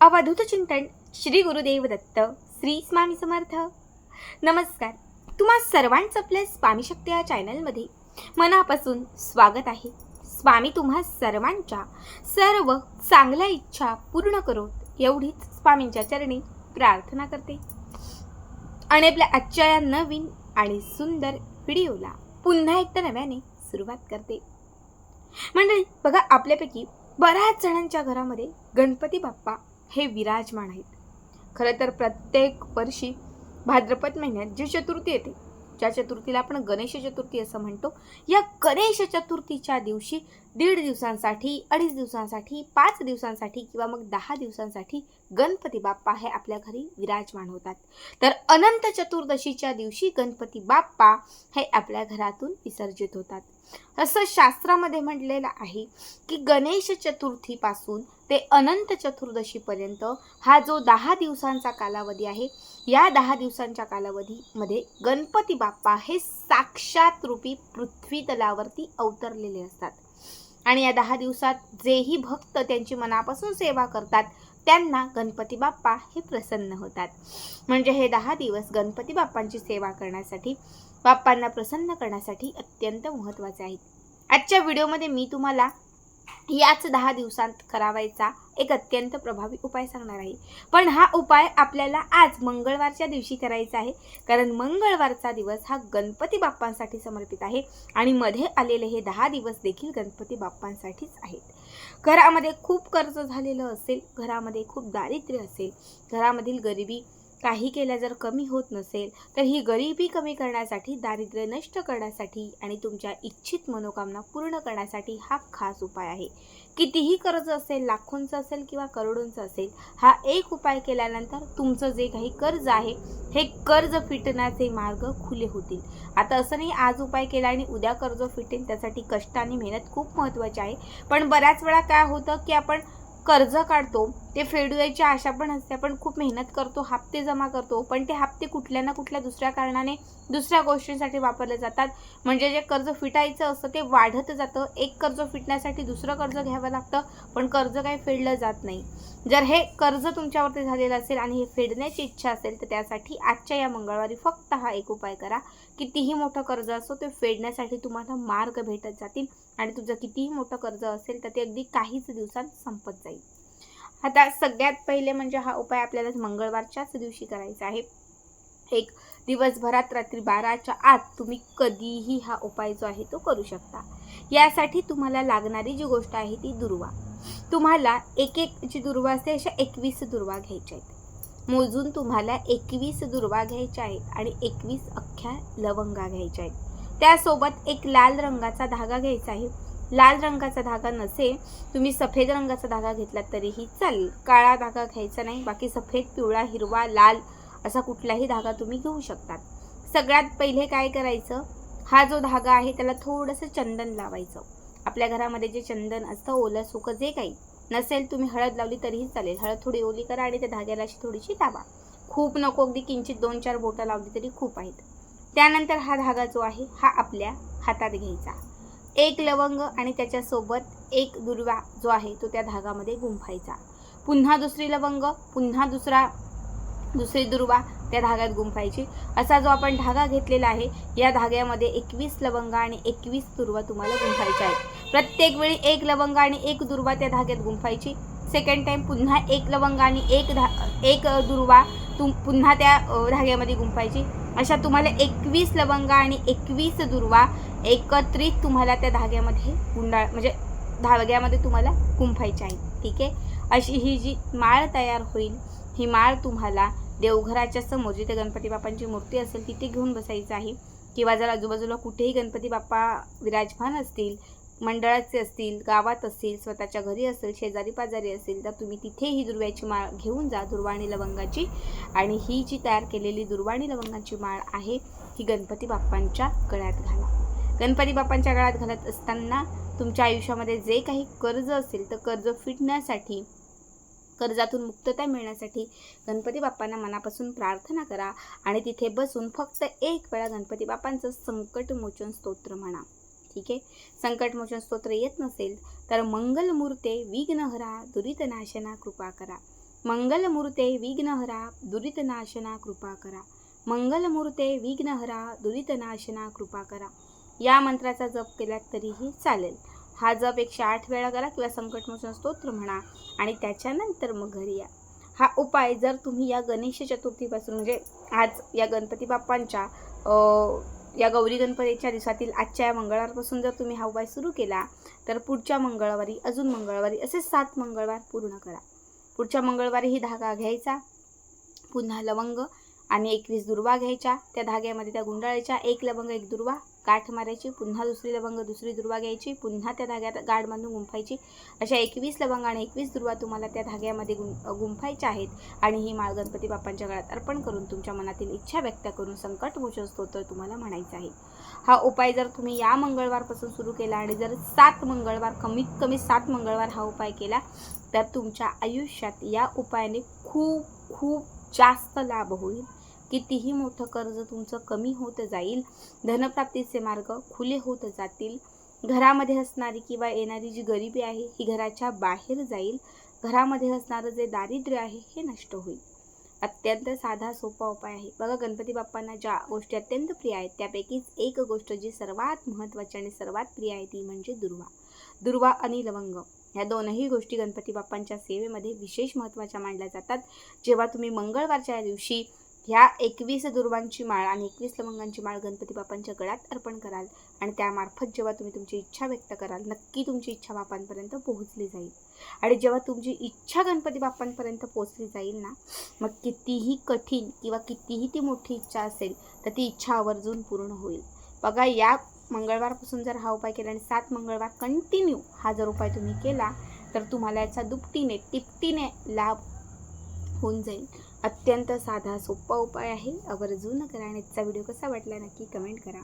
अवधूत चिंतन श्री गुरुदेव दत्त श्री स्वामी समर्थ. नमस्कार. तुम्हा सर्वांचं आपल्या स्वामी शक्ती या चॅनलमध्ये मनापासून स्वागत आहे. स्वामी तुम्हा सर्वांच्या सर्व चांगल्या इच्छा पूर्ण करोत एवढीच स्वामींच्या चरणी प्रार्थना करते. आणि आपल्या आजच्या या नवीन आणि सुंदर व्हिडिओला पुन्हा एकदा नव्याने सुरुवात करते. मंडळी बघा आपल्यापैकी बऱ्याच जणांच्या घरामध्ये गणपती बाप्पा हे विराजमान आहेत. खरं तर प्रत्येक वर्षी भाद्रपद महिन्यात जी चतुर्थी येते. ज्या चतुर्थीला आपण गणेश चतुर्थी असं म्हणतो. या गणेश चतुर्थीच्या दिवशी दीड दिवसांसाठी अडीच दिवसांसाठी पाच दिवसांसाठी किंवा मग दहा दिवसांसाठी गणपती बाप्पा हे आपल्या घरी विराजमान होतात. तर अनंत चतुर्दशीच्या दिवशी गणपती बाप्पा हे आपल्या घरातून विसर्जित होतात. असं शास्त्रामध्ये म्हटलेलं आहे की गणेश चतुर्थीपासून ते अनंत चतुर्दशीपर्यंत हा जो दहा दिवसांचा कालावधी आहे या दहा दिवसांच्या कालावधीमध्ये गणपती बाप्पा हे साक्षात रूपी पृथ्वी तलावरती अवतरलेले असतात. आणि या दहा दिवसात जेही भक्त त्यांची मनापासून सेवा करतात त्यांना गणपती बाप्पा हे प्रसन्न होतात. म्हणजे हे दहा दिवस गणपती बाप्पांची सेवा करण्यासाठी बाप्पांना प्रसन्न करण्यासाठी अत्यंत महत्त्वाचे आहेत. आजच्या व्हिडिओमध्ये मी तुम्हाला याच दहा दिवसांत करावायचा एक अत्यंत प्रभावी उपाय सांगणार आहे. पण हा उपाय आपल्याला आज मंगळवारच्या दिवशी करायचा आहे. कारण मंगळवारचा दिवस हा गणपती बाप्पांसाठी समर्पित आहे आणि मध्ये आलेले हे दहा दिवस देखील गणपती बाप्पांसाठीच आहेत. घरामध्ये खूप कर्ज झालेलं असेल घरामध्ये खूप दारिद्र्य असेल घरामधील गरिबी काही केल्या जर कमी होत नसेल तर ही गरिबी कमी करण्यासाठी दारिद्र्य नष्ट करण्यासाठी आणि तुमच्या इच्छित मनोकामना पूर्ण करण्यासाठी हा खास उपाय आहे. कितीही कर्ज असेल लाखोंचं असेल किंवा करोडोंचं असेल हा एक उपाय केल्यानंतर तुमचं जे काही कर्ज आहे हे कर्ज फिटण्याचे मार्ग खुले होतील. आता असं नाही आज उपाय केला आणि उद्या कर्ज फिटेल त्यासाठी कष्ट आणि मेहनत खूप महत्त्वाची आहे. पण बऱ्याच वेळा काय होतं की आपण कर्ज काढतो ते फेडूयाची आशा पण असते. आपण खूप मेहनत करतो हप्ते जमा करतो पण ते हप्ते कुठल्या ना कुठल्या दुसऱ्या कारणाने दुसऱ्या गोष्टींसाठी वापरले जातात. म्हणजे जे कर्ज फिटायचं असतं ते वाढत जातं. एक कर्ज फिटण्यासाठी दुसरं कर्ज घ्यावं लागतं पण कर्ज काही फेडलं जात नाही. जर हे कर्ज तुमच्यावरती झालेलं असेल आणि हे फेडण्याची इच्छा असेल तर त्यासाठी आजच्या या मंगळवारी फक्त हा एक उपाय करा. कितीही मोठं कर्ज असो ते फेडण्यासाठी तुम्हाला मार्ग भेटत जातील आणि तुझं कितीही मोठं कर्ज असेल तर ते अगदी काहीच दिवसात संपत जाईल. आता सगळ्यात पहिले म्हणजे हा उपाय आपल्याला मंगळवारच्याच दिवशी करायचा आहे. एक दिवसभरात रात्री बाराच्या आत तुम्ही कधीही हा उपाय जो आहे तो करू शकता. यासाठी तुम्हाला लागणारी जी गोष्ट आहे ती दुर्वा. तुम्हाला एक एक जी दुर्वा असते अशा एकवीस दुर्वा घ्यायच्या आहेत. मोजून तुम्हाला एकवीस दुर्वा घ्यायच्या आहेत आणि एकवीस अख्ख्या लवंगा घ्यायच्या आहेत. त्यासोबत एक लाल रंगाचा धागा घ्यायचा आहे. लाल रंगाचा धागा नसेल तुम्ही सफेद रंगाचा धागा घेतला तरीही चालेल. काळा धागा घ्यायचा नाही बाकी सफेद पिवळा हिरवा लाल असा कुठलाही धागा तुम्ही घेऊ शकतात. सगळ्यात पहिले काय करायचं? हा जो धागा आहे त्याला थोडंसं चंदन लावायचं. आपल्या घरामध्ये जे चंदन असतं ओलं सुकं जे काही नसेल तुम्ही हळद लावली तरीही चालेल. हळद थोडी ओली करा आणि त्या धाग्याला अशी थोडीशी दाबा. खूप नको अगदी किंचित दोन चार बोटं लावली तरी खूप आहेत. त्यानंतर हा धागा जो आहे हा आपल्या हातात घ्यायचा. एक लवंग आणि त्याच्यासोबत एक दुर्वा जो आहे तो त्या धागामध्ये गुंफायचा. पुन्हा दुसरी लवंग पुन्हा दुसरा दुसरी दुर्वा त्या धाग्यात गुंफायची. असा जो आपण धागा घेतलेला आहे या धाग्यामध्ये एकवीस लवंग आणि एकवीस दुर्वा तुम्हाला गुंफायच्या आहेत. प्रत्येक वेळी एक लवंग आणि एक दुर्वा त्या धाग्यात गुंफायची. सेकंड टाईम पुन्हा एक लवंग आणि एक धा एक दुर्वा तुम पुन्हा त्या धाग्यामध्ये गुंफायची. अशा तुम्हाला एकवीस लवंग आणि एकवीस दुर्वा एकत्रित तुम्हाला त्या धाग्यामध्ये गुंडाळ म्हणजे धाग्यामध्ये तुम्हाला गुंफायच्या आहेत ठीक आहे? अशी ही जी माळ तयार होईल ही माळ तुम्हाला देवघराच्या समोर जिथे गणपती बाप्पांची मूर्ती असेल तिथे घेऊन बसायचं आहे. किंवा जर आजूबाजूला कुठेही गणपती बाप्पा विराजमान असतील मंडळाचे असतील गावात असतील स्वतःच्या घरी असेल शेजारी पाजारी असेल तर तुम्ही तिथे ही दुर्व्याची माळ घेऊन जा दुर्वाणी लवंगाची. आणि ही जी तयार केलेली दुर्वाणी लवंगाची माळ आहे ही गणपती बाप्पांच्या गळ्यात घाला. गणपती बाप्पांच्या गळ्यात घालत असताना तुमच्या आयुष्यामध्ये जे काही कर्ज असेल तर कर्ज फिटण्यासाठी कर्जातून मुक्तता मिळण्यासाठी गणपती बाप्पांना मनापासून प्रार्थना करा आणि तिथे बसून फक्त एक वेळा गणपती बाप्पांचं संकटमोचन स्तोत्र म्हणा. ठीक आहे? संकटमोचन स्तोत्र येत नसेल तर मंगलमूर्ते विघ्नहरा दुरितनाशना कृपा करा. मंगलमूर्ते विघ्नहरा दुरितनाशना कृपा करा. मंगलमूर्ते विघ्नहरा दुरितनाशना कृपा करा. या मंत्राचा जप केलात तरीही चालेल. हा जप एकशे आठ वेळा करा किंवा संकटमोचन स्तोत्र म्हणा आणि त्याच्यानंतर मग घरी या. हा उपाय जर तुम्ही या गणेश चतुर्थीपासून म्हणजे आज या गणपती बाप्पांच्या या गौरी गणपतीच्या दिवसातील आजच्या या मंगळवारपासून जर तुम्ही हा उपाय सुरू केला तर पुढच्या मंगळवारी अजून मंगळवारी असे सात मंगळवार पूर्ण करा. पुढच्या मंगळवारी ही धागा घ्यायचा पुन्हा लवंग आणि एकवीस दुर्वा घ्यायच्या. त्या धाग्यामध्ये त्या गुंडाळायच्या एक लवंग एक दुर्वा गाठ मारायची पुन्हा दुसरी लवंग दुसरी दुर्वा घ्यायची पुन्हा त्या धाग्यात गाठ बांधून गुंफायची. अशा एकवीस लवंग आणि एकवीस दुर्वा तुम्हाला त्या धाग्यामध्ये गुं गुंफायच्या आहेत आणि ही माळ गणपती बाप्पांच्या गळ्यात अर्पण करून तुमच्या मनातील इच्छा व्यक्त करून संकट मोचन स्तोत्र तुम्हाला म्हणायचं आहे. हा उपाय जर तुम्ही या मंगळवारपासून सुरू केला आणि जर सात मंगळवार कमीत कमी सात मंगळवार हा उपाय केला तर तुमच्या आयुष्यात या उपायाने खूप खूप जास्त लाभ होईल. कितीही मोठं कर्ज तुमचं कमी होत जाईल धनप्राप्तीचे मार्ग खुले होत जातील. घरामध्ये असणारी किंवा येणारी जी गरिबी आहे ही घराच्या बाहेर जाईल. घरामध्ये असणारं जे दारिद्र्य आहे हे नष्ट होईल. अत्यंत साधा सोपा उपाय आहे. बघा गणपती बाप्पांना ज्या गोष्टी अत्यंत प्रिय आहेत त्यापैकीच एक गोष्ट जी सर्वात महत्त्वाची आणि सर्वात प्रिय आहे ती म्हणजे दुर्वा. दुर्वा आणि लवंग. ह्या दोनही गोष्टी गणपती बाप्पांच्या सेवेमध्ये विशेष महत्त्वाच्या मानल्या जातात. जेव्हा तुम्ही मंगळवारच्या दिवशी ह्या एकवीस दुर्वांची माळ आणि एकवीस लवंगांची माळ गणपती बाप्पांच्या गळ्यात अर्पण कराल आणि त्यामार्फत जेव्हा तुम्ही तुमची इच्छा व्यक्त कराल नक्की तुमची इच्छा बाप्पांपर्यंत पोहोचली जाईल. आणि जेव्हा तुमची इच्छा गणपती बाप्पांपर्यंत पोहोचली जाईल ना मग कितीही कठीण किंवा कितीही ती मोठी इच्छा असेल तर ती इच्छा आवर्जून पूर्ण होईल. बघा या मंगळवारपासून जर हा उपाय केला आणि सात मंगळवार कंटिन्यू हा जर उपाय तुम्ही केला तर तुम्हाला याचा दुपटीने तिपटीने लाभ होऊन जाईल. अत्यंत साधा सोपा उपाय आहे. आवर्जून करा आणि याचा व्हिडिओ कसा वाटला नक्की कमेंट करा.